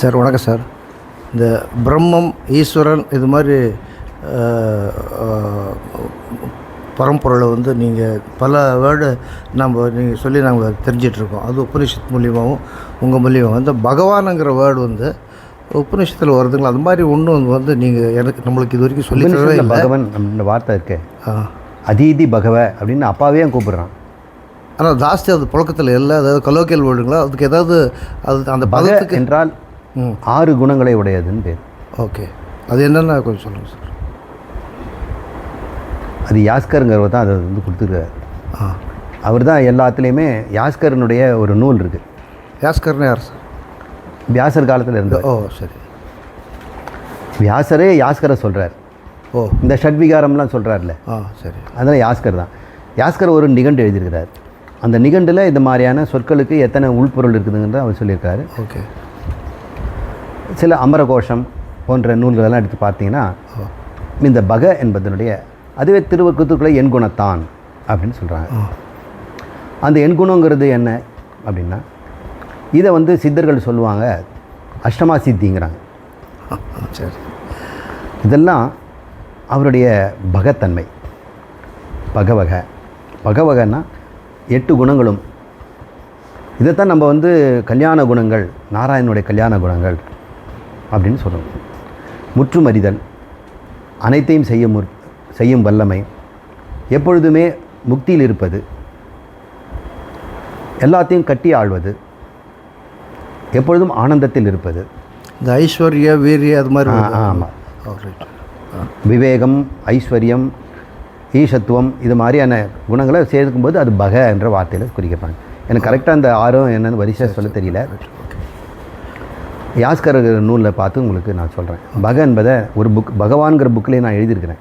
Sir வணக்கம் sir. இந்த பிரம்மம் ஈஸ்வரன் இது மாதிரி பரம்பொருளை வந்து நீங்கள் பல வேர்டு நம்ம நீங்கள் சொல்லி நாங்கள் தெரிஞ்சிட்ருக்கோம். அது உபனிஷத் மூலியமாகவும் உங்கள் மூலியமாக இந்த பகவானுங்கிற வேர்டு வந்து உபனிஷத்தில் வருதுங்களா? அது மாதிரி ஒன்றும் வந்து நீங்கள் எனக்கு நம்மளுக்கு இது வரைக்கும் சொல்லி பகவன் இந்த வார்த்தை இருக்கு. அதீதி பகவ அப்படின்னு அப்பாவே கூப்பிடுறான். ஆனால் ஜாஸ்தி அது புழக்கத்தில் இல்லை. அதாவது கலோக்கியல் வேர்டுங்களா? அதுக்கு ஏதாவது அது அந்த பதத்துக்கு என்றால் ஆறு குணங்களை உடையதுன்னு பேர். ஓகே. அது என்னென்ன கொஞ்சம் சொல்லுங்கள் சார். அது யாஸ்கருங்கிறவர் தான் அதை வந்து கொடுத்துருக்காரு. ஆ. அவர் தான் எல்லாத்துலேயுமே யாஸ்கரனுடைய ஒரு நூல் இருக்குது யாஸ்கர்னு யார் சார்? வியாசர் காலத்தில் இருந்தவர். ஓ சரி. வியாசரே யாஸ்கரை சொல்கிறார் ஓ. இந்த ஷட்விகாரம்லாம் சொல்கிறார்ல ஆ சரி. அதனால் யாஸ்கர் தான். யாஸ்கர் ஒரு நிகண்டு எழுதியிருக்கிறார். அந்த நிகண்டில் இந்த மாதிரியான சொற்களுக்கு எத்தனை உள்பொருள் இருக்குதுங்கிறத அவர் சொல்லியிருக்காரு. ஓகே. சில அமரகோஷம் போன்ற நூல்களெல்லாம் எடுத்து பார்த்தீங்கன்னா இந்த பக என்பதனுடைய அதுவே திருவக்குத்துக்குள்ளே எண்குணத்தான் அப்படின்னு சொல்கிறாங்க அந்த எண்குணங்கிறது என்ன அப்படின்னா இதை வந்து சித்தர்கள் சொல்லுவாங்க அஷ்டமா சித்திங்கிறாங்க. சரி. இதெல்லாம் அவருடைய பகத்தன்மை. பகவக. பகவகன்னா எட்டு குணங்களும். இதைத்தான் நம்ம வந்து கல்யாண குணங்கள் நாராயணனுடைய கல்யாண குணங்கள் அப்படின்னு சொல்கிறோம் முற்றுமறிதல் அனைத்தையும் செய்ய முற் செய்யும் வல்லமை. எப்பொழுதுமே முக்தியில் இருப்பது. எல்லாத்தையும் கட்டி ஆள்வது. எப்பொழுதும் ஆனந்தத்தில் இருப்பது. இந்த ஐஸ்வர்ய வீரிய அது மாதிரி. ஆமாம் விவேகம் ஐஸ்வர்யம் ஈசத்துவம் இது மாதிரியான குணங்களை சேர்க்கும்போது அது பக என்ற வார்த்தையில் குறிக்கிறாங்க எனக்கு கரெக்டாக அந்த ஆறும் என்னன்னு வரிசையாக சொல்ல தெரியல. ஓகே யாஸ்கர் நூலில் பார்த்து உங்களுக்கு நான் சொல்கிறேன் பக என்பதை ஒரு புக் பகவான்கிற புக்லேயே நான் எழுதியிருக்கிறேன்.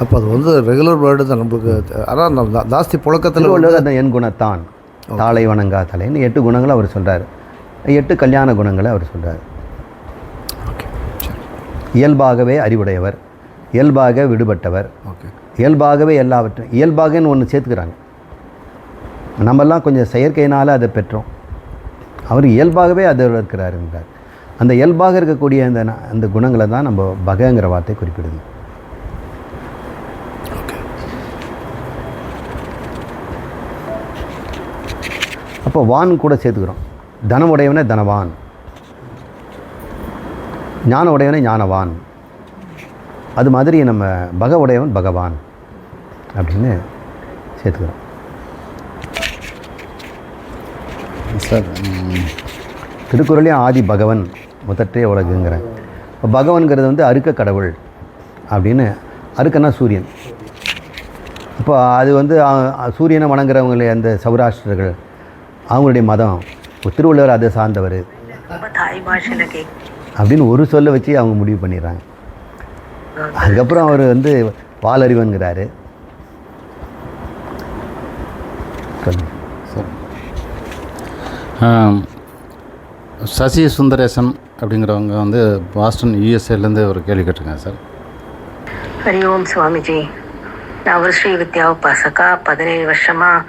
அப்போ அது வந்து ரெகுலர் வேர்டு தான் நம்மளுக்கு ஜா- ஜாஸ்தி புழக்கத்தில் அந்த என் குணத்தான். தாளை வணங்கா தலைன்னு எட்டு குணங்களை அவர் சொல்கிறார் எட்டு கல்யாண குணங்களை அவர் சொல்கிறார் இயல்பாகவே அறிவுடையவர் இயல்பாக விடுபட்டவர் ஓகே. இயல்பாகவே எல்லாவற்றையும் இயல்பாகன்னு ஒன்று சேர்த்துக்கிறாங்க. நம்மெல்லாம் கொஞ்சம் செயற்கையினால் அதை பெற்றோம். அவர் இயல்பாகவே அதில் இருக்கிறாருங்கிறார் அந்த இயல்பாக இருக்கக்கூடிய அந்த அந்த குணங்களை தான் நம்ம பகங்கிற வார்த்தை குறிப்பிடுது. அப்போ வான் கூட சேர்த்துக்கிறோம். தனம் உடையவனே தனவான். ஞான உடையவனே ஞானவான். அது மாதிரி நம்ம பக உடையவன் பகவான் அப்படின்னு சேர்த்துக்கிறோம். சார் திருக்குறளையும் ஆதி பகவன் முதற்றே உலகுங்கிறேன். இப்போ பகவன்கிறது வந்து அறுக்க கடவுள் அப்படின்னு அறுக்கன்னா சூரியன். இப்போ அது வந்து சூரியனை வணங்குறவங்களே அந்த சௌராஷ்டிரர்கள் அவங்களுடைய மதம். திருவள்ளுவர் அதை சார்ந்தவர். அப்படின்னு ஒரு சொல்ல வச்சு அவங்க முடிவு பண்ணிடுறாங்க. அதுக்கப்புறம் அவர் வந்து பாலறிவன்கிறாரு சொல்லுங்கள் சசி சுந்தரேசன் அப்படிங்கிறவங்க வந்து பாஸ்டன் யூஎஸ்ஏலேருந்து ஒரு கேள்வி கேட்டிருக்காங்க சார். ஹரி ஓம் சுவாமிஜி. நான் ஒரு ஸ்ரீ வித்யா உபாசகா பதினேழு வருஷமாக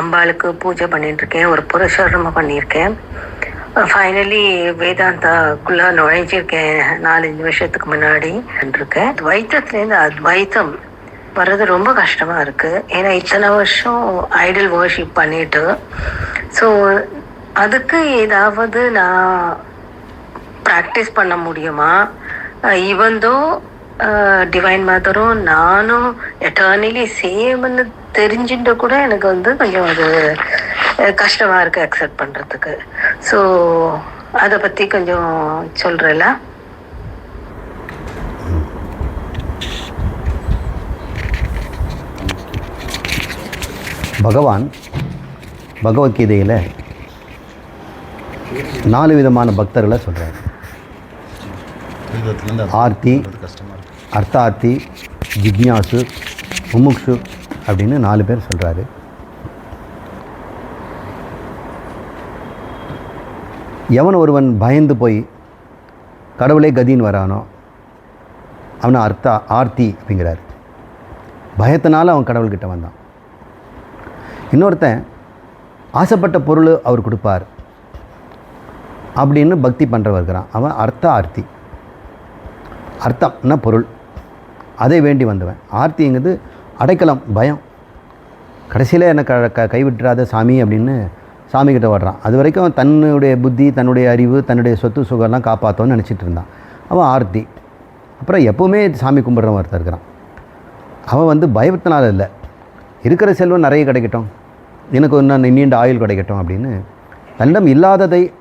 அம்பாளுக்கு பூஜை பண்ணிட்டுருக்கேன் ஒரு புருஷரமா பண்ணியிருக்கேன். ஃபைனலி வேதாந்தாக்குள்ளே நுழைஞ்சிருக்கேன். நாலஞ்சு வருஷத்துக்கு முன்னாடி இருக்கேன். துவைத்தத்துலேருந்து அத்வைத்தம் வர்றது ரொம்ப கஷ்டமாக இருக்குது ஏன்னா இத்தனை வருஷம் ஐடல் வர்ஷிப் பண்ணிட்டு ஸோ அதுக்கு ஏதாவது நான் ப்ராக்டிஸ் பண்ண முடியுமா? இவந்தோ டிவைன் மதரும் நானும் எட்டர்னலி சேம்னு தெரிஞ்சுட்டு கூட எனக்கு வந்து கொஞ்சம் அது கஷ்டமாக இருக்குது இருக்கு அக்செப்ட் பண்ணுறதுக்கு ஸோ அதை பற்றி கொஞ்சம் சொல்கிறல பகவான் பகவத்கீதையில் நாலு விதமான பக்தர்களை சொல்கிறார் ஆர்த்தி அர்த்தார்த்தி ஜிக்ஞாசு முமுக்ஷு அப்படின்னு நாலு பேர் சொல்கிறாரு எவன் ஒருவன் பயந்து போய் கடவுளே கதின்னு வரானோ அவனை அர்த்தா ஆர்த்தி அப்படிங்கிறார். பயத்தினால அவன் கடவுள்கிட்ட வந்தான். இன்னொருத்தன் ஆசைப்பட்ட பொருள் அவர் கொடுப்பார். அப்படின்னு பக்தி பண்ணுறவன் இருக்கிறான். அவன் அர்த்த ஆர்த்தி. அர்த்தம்னா பொருள்? அதை வேண்டி வந்தவன். ஆர்த்திங்கிறது அடைக்கலம் பயம். கடைசியில் என்னை க க கைவிட்டுறாத சாமி அப்படின்னு சாமி கிட்ட வர்றான் அது வரைக்கும் தன்னுடைய புத்தி தன்னுடைய அறிவு தன்னுடைய சொத்து சுகம்லாம் காப்பாற்றோன்னு நினச்சிட்டு இருந்தான். அவன் ஆர்த்தி. அப்புறம் எப்போவுமே சாமி கும்பிட்றவன் ஒருத்தர் இருக்கிறான். அவன் வந்து பயத்தினால இல்லை. இருக்கிற செல்வம் நிறைய கிடைக்கட்டும். எனக்கு இன்னும் நீண்ட ஆயுள் கிடைக்கட்டும் அப்படின்னு தன்னிடம் இல்லாததை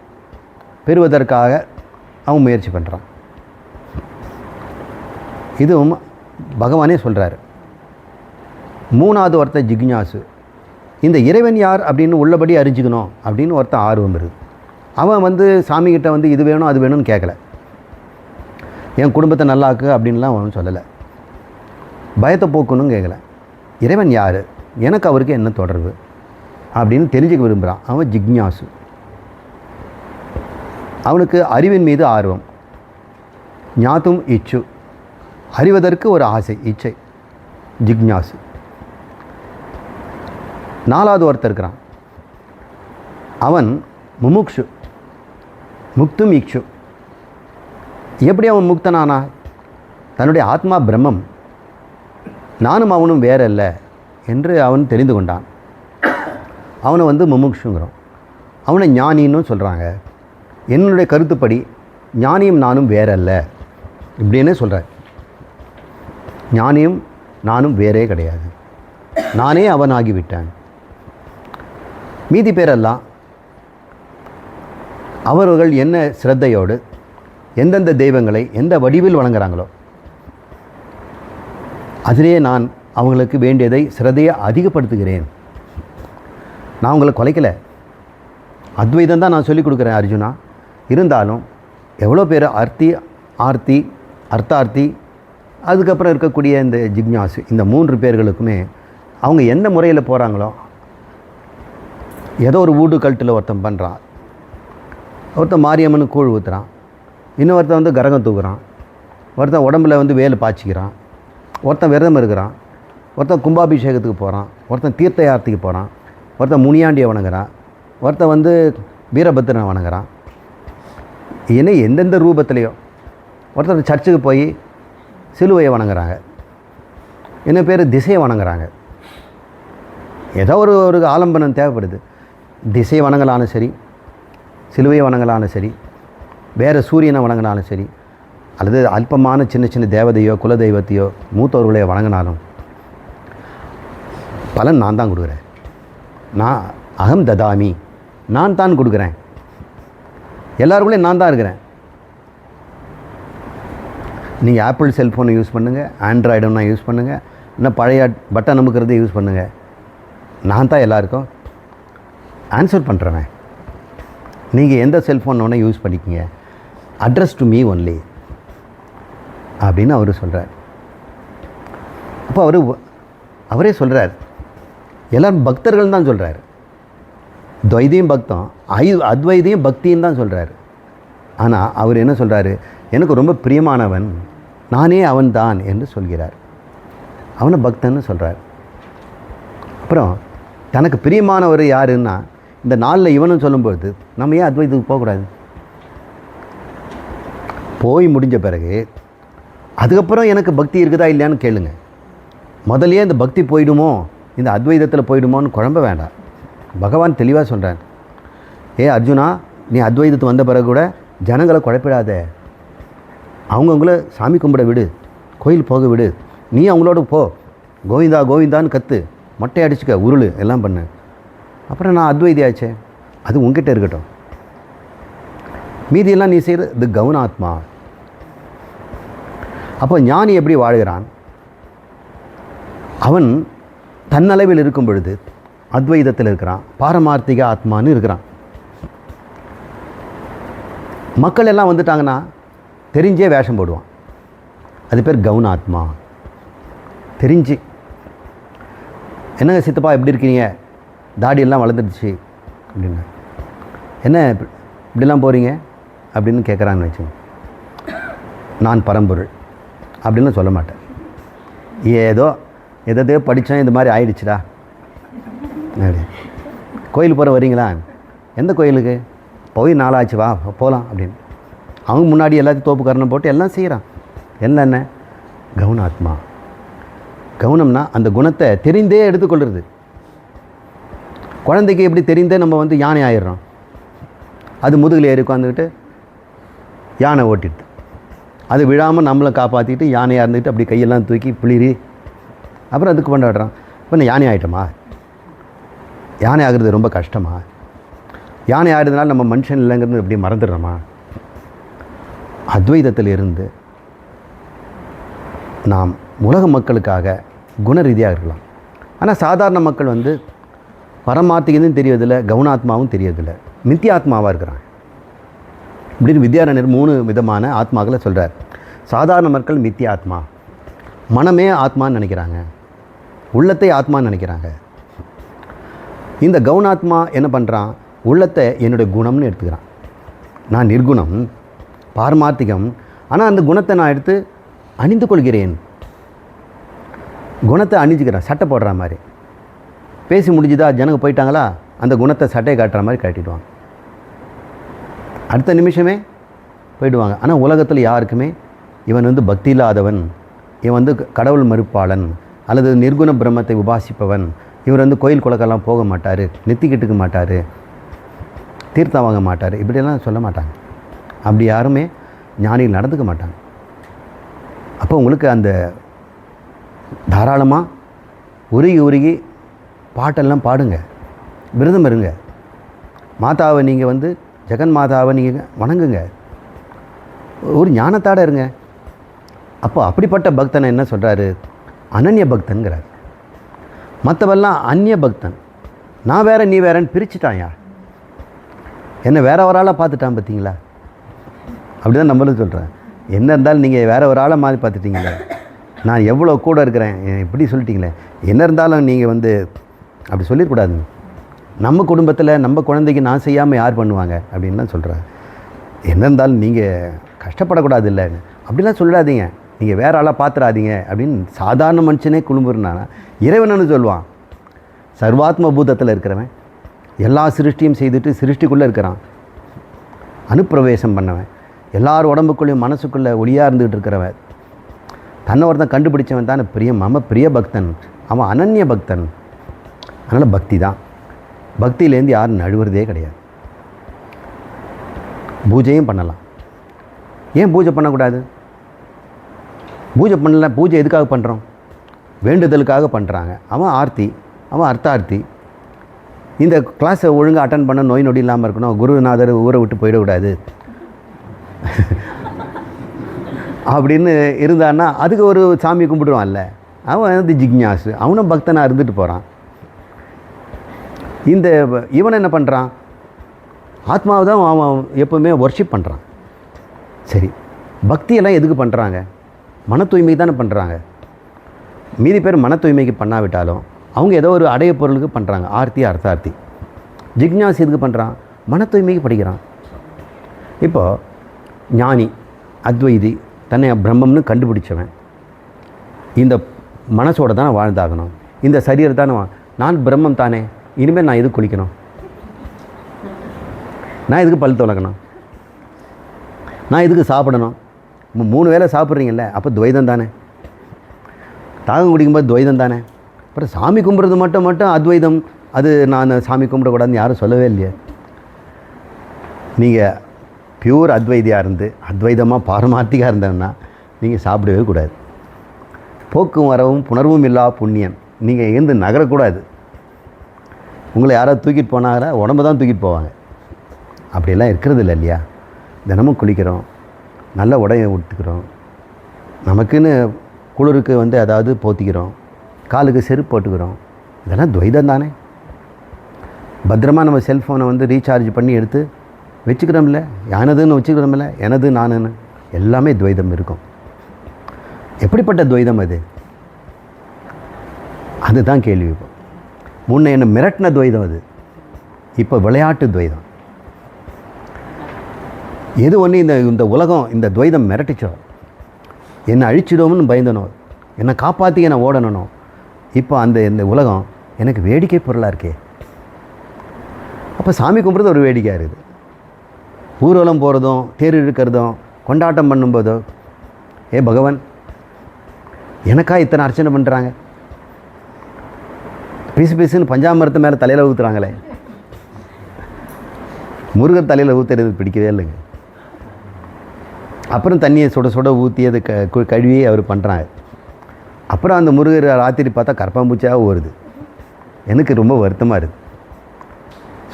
பெறுவதற்காக அவன் முயற்சி பண்ணுறான் இதுவும் பகவானே சொல்கிறாரு மூணாவது ஒருத்தன் ஜிக்ஞாசு இந்த இறைவன் யார் அப்படின்னு உள்ளபடி அறிஞ்சிக்கணும் அப்படின்னு ஒருத்தன் ஆர்வம் இருக்குது அவன் வந்து சாமிகிட்ட வந்து இது வேணும் அது வேணும்னு கேட்கல என் குடும்பத்தை நல்லாக்கு அப்படின்லாம் அவன் சொல்லலை. பயத்தை போக்கணும்னு கேட்கல இறைவன் யார்? எனக்கு அவருக்கு என்ன தொடர்பு? அப்படின்னு தெரிஞ்சுக்க விரும்புகிறான் அவன் ஜிக்ஞாசு. அவனுக்கு அறிவின் மீது ஆர்வம். ஞாத்தும் இச்சு. அறிவதற்கு ஒரு ஆசை இச்சை. ஜிக்ஞாசு. நாலாவது ஒருத்தர் இருக்கிறான். அவன் முமுக்ஷு. முக்தும் இக்ஷு. எப்படி அவன் முக்தனானா? தன்னுடைய ஆத்மா பிரம்மம். நானும் அவனும் வேறல்ல என்று அவன் தெரிந்து கொண்டான். அவனை வந்து முமுக்ஷுங்கிறோம். அவனை ஞானின்னு சொல்கிறாங்க என்னுடைய கருத்துப்படி ஞானியும் நானும் வேறல்ல இப்படின்னு சொல்கிறார் ஞானியும் நானும் வேறே கிடையாது. நானே அவனாகிவிட்டேன். மீதி பேரெல்லாம் அவர்கள் என்ன சிரத்தையோடு எந்தெந்த தெய்வங்களை எந்த வடிவில் வணங்குறாங்களோ அதிலே நான் அவங்களுக்கு வேண்டியதை சிரதையை அதிகப்படுத்துகிறேன். நான் உங்களை குலைக்கலை. அத்வைதம் தான் நான் சொல்லிக் கொடுக்குறேன் அர்ஜுனா. இருந்தாலும் எவ்வளோ பேர் அர்த்தி ஆர்த்தி அர்த்தார்த்தி அதுக்கப்புறம் இருக்கக்கூடிய இந்த ஜிக்னாசு இந்த மூன்று பேர்களுக்குமே அவங்க எந்த முறையில் போகிறாங்களோ ஏதோ ஒரு வீடு கல்ட்டில் ஒருத்தன் பண்ணுறான் ஒருத்தன் மாரியம்மனு கூழ் ஊற்றுறான் இன்னொருத்தன் வந்து கரகம் தூக்குறான். ஒருத்தன் உடம்புல வந்து வேலை பாய்ச்சிக்கிறான். ஒருத்தன் விரதம் இருக்கிறான். ஒருத்தன் கும்பாபிஷேகத்துக்கு போகிறான் ஒருத்தன் தீர்த்த யாத்திரைக்கு போகிறான் ஒருத்தன் முனியாண்டியை வணங்குறான். ஒருத்தன் வந்து வீரபத்திரனை வணங்குறான். ஏன்னா எந்தெந்த ரூபத்துலேயோ. ஒருத்தர் சர்ச்சுக்கு போய் சிலுவையை வணங்குறாங்க. இன்னும் பேர்? திசையை வணங்குறாங்க. ஏதோ ஒரு ஒரு ஆலம்பனம் தேவைப்படுது. திசை வணங்கலாலும் சரி சிலுவையை வணங்கலாலும் சரி வேறு சூரியனை வணங்கினாலும் சரி அல்லது அல்பமான சின்ன சின்ன தேவதையோ குலதெய்வத்தையோ மூத்தவர்களையோ வணங்கினாலும் பலன் நான் தான் கொடுக்குறேன். நான் அகம் ததாமி நான் தான் கொடுக்குறேன். எல்லாருக்குள்ளேயும் நான் தான் இருக்கிறேன். நீங்கள் ஆப்பிள் செல்ஃபோனை யூஸ் பண்ணுங்கள் ஆண்ட்ராய்டுன்னா யூஸ் பண்ணுங்கள் இன்னும் பழைய பட்டன் அமுக்கிறதை யூஸ் பண்ணுங்கள் நான் தான் எல்லாருக்கும் ஆன்சர் பண்ணுறேன் நீங்கள் எந்த செல்ஃபோன் வேணால் யூஸ் பண்ணிக்கிங்க. அட்ரஸ் டு மீ ஒன்லி அப்படின்னு அவர் சொல்கிறார் அப்போ அவர் அவரே சொல்கிறார் எல்லோரும் பக்தர்கள் தான் சொல்கிறார் துவைதியும் பக்தம். ஐ அத்வைதையும் பக்தியும் தான் சொல்கிறார் ஆனால் அவர் என்ன சொல்கிறாரு எனக்கு ரொம்ப பிரியமானவன் நானே அவன்தான் என்று சொல்கிறார். அவனை பக்தன்னு சொல்கிறார் அப்புறம் தனக்கு பிரியமானவர் யாருன்னா இந்த நாளில் இவனும் சொல்லும்பொழுது நம்ம ஏன் அத்வைத்துக்கு போகக்கூடாது? போய் முடிஞ்ச பிறகு அதுக்கப்புறம் எனக்கு பக்தி இருக்குதா இல்லையான்னு கேளுங்க. முதல்லையே இந்த பக்தி போயிடுமோ? இந்த அத்வைதத்தில் போயிடுமோன்னு குழம்ப வேண்டாம். பகவான் தெளிவாக சொல்கிறார் ஏ அர்ஜுனா நீ அத்வைதத்து வந்த பிறகு கூட ஜனங்களை குழப்பிடாத. அவங்கவுங்கள சாமி கும்பிட விடு. கோயில் போக விடு. நீ அவங்களோட போ. கோவிந்தா கோவிந்தான்னு கத்து. மொட்டை அடிச்சுக்க உருளு எல்லாம் பண்ணு. அப்புறம் நான் அத்வைதி ஆச்சே. அது உங்ககிட்ட இருக்கட்டும். மீதியெல்லாம் நீ செய்கிற இது கவுனாத்மா. அப்போ ஞானி எப்படி வாழ்கிறான்? அவன் தன்னளவில் இருக்கும் பொழுது அத்வைதத்தில் இருக்கிறான். பாரமார்த்திக ஆத்மான்னு இருக்கிறான். மக்கள் எல்லாம் வந்துட்டாங்கன்னா தெரிஞ்சே வேஷம் போடுவான். அது பேர் கவுனாத்மா. தெரிஞ்சு. என்னங்க சித்தப்பா எப்படி இருக்கீங்க? தாடியெல்லாம் வளர்ந்துடுச்சு அப்படின்னு. என்ன இப்படிலாம் போகிறீங்க அப்படின்னு கேட்குறாங்கன்னு வச்சுங்க. நான் பரம்பொருள் அப்படின்னு சொல்ல மாட்டேன். ஏதோ எதோ படித்தேன் இந்த மாதிரி ஆயிடுச்சுடா. கோயில் போகிற வரீங்களா? எந்த கோயிலுக்கு? போய் நாளாச்சு வா போகலாம் அப்படின்னு. அவங்க முன்னாடி எல்லாத்தையும் தோப்பு கரணம் போட்டு எல்லாம் செய்கிறான் என்னென்ன என்ன? கவுனாத்மா. கவுனம்னா அந்த குணத்தை தெரிந்தே எடுத்துக்கொள்கிறது குழந்தைக்கு எப்படி தெரிந்தே நம்ம வந்து யானை ஆயிடுறோம்? அது முதுகில் ஏறி உட்காந்துக்கிட்டு யானை ஓட்டிடுது அது விழாமல் நம்மளை காப்பாற்றிட்டு யானையாக இருந்துக்கிட்டு அப்படி கையெல்லாம் தூக்கி பிளிரி அப்புறம் அதுக்கு கொண்டாடுறான். இப்போ நான் யானை ஆகிட்டோமா யானை ஆகிறது ரொம்ப கஷ்டமா? யானை ஆடுறதுனால நம்ம மனுஷன் இல்லைங்கிறது அப்படியே மறந்துடுறோமா? அத்வைதத்தில் இருந்து நாம் உலக மக்களுக்காக குண ரீதியாக இருக்கலாம். ஆனால் சாதாரண மக்கள் வந்து பரமார்த்திகதும் தெரியறதில்ல கவுனாத்மாவும் தெரியறதில்ல நித்தியாத்மாவாக இருக்கிறான் இப்படின்னு வித்யாரண்யர் மூணு விதமான ஆத்மாக்களை சொல்கிறார் சாதாரண மக்கள் மித்தியாத்மா. மனமே ஆத்மான்னு நினைக்கிறாங்க. உள்ளத்தை ஆத்மான்னு நினைக்கிறாங்க. இந்த கவுனாத்மா என்ன பண்ணுறான் உள்ளத்தை என்னுடைய குணம்னு எடுத்துக்கிறான். நான் நிர்குணம் பாரமார்த்திகம் ஆனால் அந்த குணத்தை நான் எடுத்து அணிந்து கொள்கிறேன். குணத்தை அணிஞ்சுக்கிறேன் சட்டை போடுற மாதிரி. பேசி முடிஞ்சுதா ஜனங்க போயிட்டாங்களா அந்த குணத்தை சட்டையை காட்டுற மாதிரி காட்டிடுவாங்க அடுத்த நிமிஷமே போயிடுவாங்க. ஆனால் உலகத்தில் யாருக்குமே இவன் வந்து பக்தி இல்லாதவன் இவன் வந்து கடவுள் மறுப்பாளன் அல்லது நிர்குண பிரம்மத்தை உபாசிப்பவன் இவர் வந்து கோயில் குலக்கெல்லாம் போக மாட்டார் நெத்திக்கிட்டுக்க மாட்டார் தீர்த்தம் வாங்க மாட்டார். இப்படியெல்லாம் சொல்ல மாட்டாங்க. அப்படி யாருமே ஞானிகள் நடந்துக்க மாட்டாங்க. அப்போ உங்களுக்கு அந்த தாராளமாக உருகி உருகி பாட்டெல்லாம் பாடுங்க. விரதம் இருங்க. மாதாவை நீங்கள் வந்து ஜெகன் மாதாவை நீங்கள் வணங்குங்க. ஒரு ஞானத்தாட இருங்க. அப்போ அப்படிப்பட்ட பக்தனை என்ன சொல்கிறாரு அனன்ய பக்தனுங்கிறார் மற்றவெல்லாம் அந்நிய பக்தன். நான் வேற நீ வேறன்னு பிரிச்சுட்டான்யா என்ன வேற ஒரு ஆளாக பார்த்துட்டான் பார்த்தீங்களா? அப்படி தான் நம்மளும் சொல்கிறேன் என்ன இருந்தாலும் நீங்கள் வேற ஒரு ஆளை மாதிரி பார்த்துட்டீங்களே. நான் எவ்வளோ கூட இருக்கிறேன் இப்படி சொல்லிட்டீங்களே. என்ன இருந்தாலும் நீங்கள் வந்து அப்படி சொல்லிடக்கூடாதுங்க. நம்ம குடும்பத்தில் நம்ம குழந்தைக்கு நான் செய்யாமல் யார் பண்ணுவாங்க? அப்படின்லாம் சொல்கிறேன் என்ன இருந்தாலும் நீங்கள் கஷ்டப்படக்கூடாது இல்லை அப்படிலாம் சொல்லாதீங்க. நீங்கள் வேற ஆளாக பார்த்துறாதீங்க அப்படின்னு சாதாரண மனுஷனே குழும்புறானா இறைவனன்னு சொல்லுவான். சர்வாத்ம பூதத்தில் இருக்கிறவன் எல்லா சிருஷ்டியும் செய்துட்டு சிருஷ்டிக்குள்ளே இருக்கிறான். அனுப்பிரவேசம் பண்ணவன். எல்லார் உடம்புக்குள்ளேயும் மனசுக்குள்ளே ஒளியாக இருந்துகிட்டு இருக்கிறவன். தன்னை ஒருத்தன் கண்டுபிடிச்சவன் தான் பிரிய மம பிரிய பக்தன். அவன் அனன்ய பக்தன். அதனால் பக்தி தான். பக்தியிலேருந்து யாரும் நழுவுறதே கிடையாது. பூஜையும் பண்ணலாம். ஏன் பூஜை பண்ணக்கூடாது? பூஜை பண்ணல பூஜை எதுக்காக பண்ணுறோம் வேண்டுதலுக்காக பண்ணுறாங்க அவன் ஆர்த்தி அவன் அர்த்தார்த்தி. இந்த கிளாஸை ஒழுங்காக அட்டன் பண்ண நோய் நொடி இல்லாமல் இருக்கணும். குருநாதர் ஊரை விட்டு போயிடக்கூடாது. அப்படின்னு இருந்தான்னா அதுக்கு ஒரு சாமி கும்பிடுவான்ல அவன் வந்து ஜிக்ஞாசு. அவனும் பக்தனாக இருந்துட்டு போகிறான் இந்த இவன் என்ன பண்ணுறான் ஆத்மாவை தான் அவன் எப்போவுமே ஒர்ஷிப் பண்ணுறான் சரி பக்தியெல்லாம் எதுக்கு பண்ணுறாங்க மன தூய்மைக்கு தானே பண்ணுறாங்க மீதி பேர் மன தூய்மைக்கு பண்ணாவிட்டாலும் அவங்க ஏதோ ஒரு அடைய பொருளுக்கு பண்ணுறாங்க ஆர்த்தி அர்த்தார்த்தி. ஜிக்னாசி எதுக்கு பண்ணுறான் மன தூய்மைக்கு படிக்கிறான். இப்போது ஞானி அத்வைதி தன்னை பிரம்மம்னு கண்டுபிடிச்சவன் இந்த மனசோட தானே வாழ்ந்தாகணும். இந்த சரீரத்தானே வா- நான் பிரம்மம் தானே இனிமேல் நான் எதுக்கு குளிக்கணும்? நான் எதுக்கு பல் துலக்கணும்? நான் எதுக்கு சாப்பிடணும்? மூணு வேளை சாப்பிட்றீங்கல்ல அப்போ துவைதம் தானே. தாகம் குடிக்கும்போது துவைதம் தானே. அப்புறம் சாமி கும்பிட்றது மட்டும் மட்டும் அத்வைதம். அது நான் சாமி கும்பிடக்கூடாதுன்னு யாரும் சொல்லவே இல்லையே. நீங்கள் பியூர் அத்வைதியாக இருந்து அத்வைதமாக பாரமார்த்திகாக இருந்தேன்னா நீங்கள் சாப்பிடவே கூடாது. போக்கும் வரவும் புணர்வும் இல்லா புண்ணியன் நீங்கள் எழுந்து நகரக்கூடாது. உங்களை யாராவது தூக்கிட்டு போனாரா உடம்பு தான் தூக்கிட்டு போவாங்க. அப்படியெல்லாம் இருக்கிறது இல்லை இல்லையா? தினமும் குளிக்கிறோம். நல்ல உடையை உடுத்துக்கிறோம். நமக்குன்னு குளிருக்கு வந்து அதாவது போத்திக்கிறோம். காலுக்கு செருப்பு போட்டுக்கிறோம். இதெல்லாம் துவைதம் தானே பத்திரமா நம்ம செல்ஃபோனை வந்து ரீசார்ஜ் பண்ணி எடுத்து வச்சுக்கிறோம்ல. எனதுன்னு வச்சுக்கிறோம்ல எனது நானுன்னு. எல்லாமே துவைதம் இருக்கும். எப்படிப்பட்ட துவைதம் அது? அதுதான் கேள்வி இப்போ. முன்ன என்ன மிரட்டின துவைதம் அது? இப்போ விளையாட்டு துவைதம். எது ஒன்று இந்த இந்த உலகம் இந்த துவைதம் மிரட்டிச்சோ? என்னை அழிச்சிடுவோம்னு பயந்தனோ? என்னை காப்பாற்றி என்னை ஓடணும் இப்போ அந்த இந்த உலகம் எனக்கு வேடிக்கை பொருளாக இருக்கே. அப்போ சாமி கும்பிட்றது ஒரு வேடிக்கையாக இருக்குது. ஊர்வலம் போகிறதும் தேர் இழுக்கிறதும் கொண்டாட்டம் பண்ணும்போதோ ஏ பகவான் எனக்கா இத்தனை அர்ச்சனை பண்ணுறாங்க பிசு பிசுன்னு பஞ்சாமிரத்து மேலே தலையில் ஊற்றுறாங்களே முருகர் தலையில் ஊற்றுறது பிடிக்கவே இல்லைங்க. அப்புறம் தண்ணியை சுட சுட ஊற்றி அதை க கழுவி அவர் பண்ணுறாங்க அப்புறம் அந்த முருகர் ராத்திரி பார்த்தா கரப்பாம்பூச்சியாக வருது எனக்கு ரொம்ப வருத்தமாக இருக்குது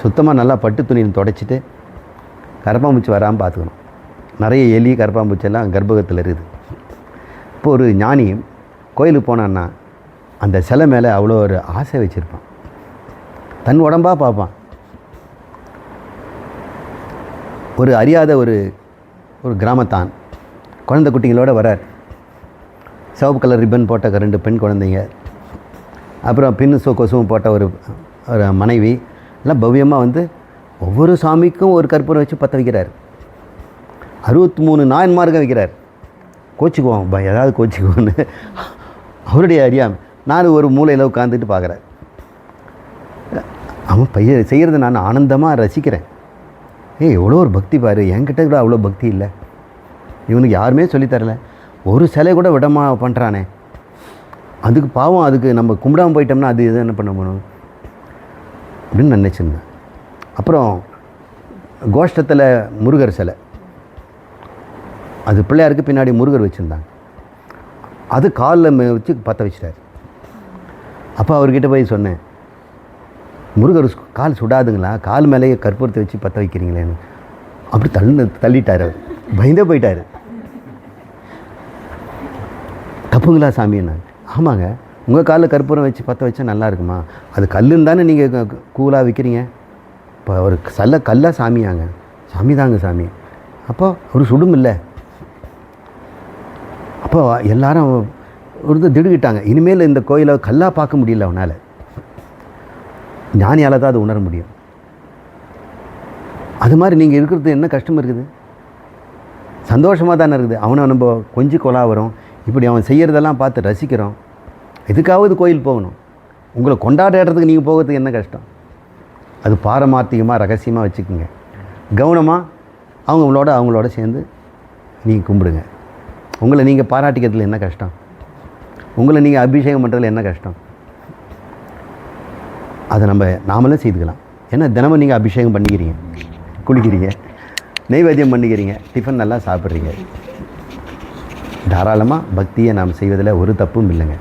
சுத்தமாக நல்லா பட்டு துணியில் தொடச்சிட்டு கரப்பாம்பூச்சி வராமல் பார்த்துக்கணும். நிறைய எலி கரப்பாம்பூச்சியெல்லாம் கர்ப்பகத்தில் இருக்குது. இப்போ ஒரு ஞானி கோயிலுக்கு போனான்னா அந்த சிலை மேலே அவ்வளோ ஒரு ஆசை வச்சுருப்பான். தன் உடம்பாக பார்ப்பான். ஒரு அறியாத ஒரு ஒரு கிராமத்தான் குழந்தை குட்டிங்களோட வரார் சிவப்பு கலர் ரிப்பன் போட்ட ரெண்டு பெண் குழந்தைங்க. அப்புறம் பின்னு சோ கொசுவும் போட்ட ஒரு ஒரு மனைவி. எல்லாம் பவ்யமாக வந்து ஒவ்வொரு சாமிக்கும் ஒரு கற்பூரம் வச்சு பற்ற வைக்கிறார். அறுபத்தி மூணு நாயன்மார்க்கம் வைக்கிறார். கோச்சிக்குவோம் பா ஏதாவது கோச்சிக்குவோன்னு அவருடைய அறியாமை நான் ஒரு மூலையில் உட்காந்துட்டு பார்க்குறேன் அவன் பைய செய்கிறத நான் ஆனந்தமாக ரசிக்கிறேன். ஏய் எவ்வளோ ஒரு பக்தி பாரு. என்கிட்ட கூட அவ்வளோ பக்தி இல்லை. இவனுக்கு யாருமே சொல்லித்தரல ஒரு சிலை கூட விடமா பண்ணுறானே அதுக்கு பாவம் அதுக்கு நம்ம கும்பிடாம போயிட்டோம்னா அது எது என்ன பண்ண முடியும் அப்படின்னு நினச்சிருந்தேன். அப்புறம் கோஷ்டத்தில் முருகர் சிலை. அது பிள்ளையாருக்கு பின்னாடி முருகர் வச்சுருந்தாங்க. அது காலில் வச்சு பற்ற வச்சிட்டார். அப்போ அவர்கிட்ட போய் சொன்னேன் முருகர் சு- கால் சுடாதுங்களா? கால் மேலேயே கற்பூரத்தை வச்சு பற்ற வைக்கிறீங்களேன்னு. அப்படி தள்ளு தள்ளிட்டார் அவர். பயந்தே போயிட்டார். தப்புங்களா சாமின்னாங்க ஆமாங்க. உங்கள் காலில் கற்பூரம் வச்சு பற்ற வச்சா நல்லா இருக்குமா? அது கல்லுன்னு தானே நீங்கள் கூலாக விற்கிறீங்க இப்போ அவர் சல்ல கல்லாக சாமியாங்க. சாமி தாங்க சாமி. அப்போ அவர் சுடும் இல்லை அப்போ எல்லாரும் ஒரு திடுக்கிட்டாங்க. இனிமேல் இந்த கோயிலை கல்லாக பார்க்க முடியல அவனால். ஞானியால் தான் அது உணர முடியும். அது மாதிரி நீங்கள் இருக்கிறது என்ன கஷ்டம் இருக்குது? சந்தோஷமாக தானே இருக்குது. அவனை நம்ம கொஞ்சம் கொலா வரும். இப்படி அவன் செய்கிறதெல்லாம் பார்த்து ரசிக்கிறோம். எதுக்காவது கோயில் போகணும். உங்களை கொண்டாடுறதுக்கு நீங்கள் போகிறதுக்கு என்ன கஷ்டம்? அது பாரமார்த்திகமாக ரகசியமாக வச்சுக்கோங்க. கவனமாக அவங்களோட அவங்களோட சேர்ந்து நீங்கள் கும்பிடுங்க. உங்களை நீங்கள் பாராட்டிக்கிறதுல என்ன கஷ்டம்? உங்களை நீங்கள் அபிஷேகம் பண்ணுறதுல என்ன கஷ்டம்? அதை நம்ம நாமளே செய்துக்கலாம். ஏன்னா தினமும் நீங்கள் அபிஷேகம் பண்ணிக்கிறீங்க. குளிக்கிறீங்க. நெய்வேத்தியம் பண்ணிக்கிறீங்க. டிஃபன் நல்லா சாப்பிட்றீங்க. தாராளமாக பக்தியை நாம் செய்வதில் ஒரு தப்பும் இல்லைங்க.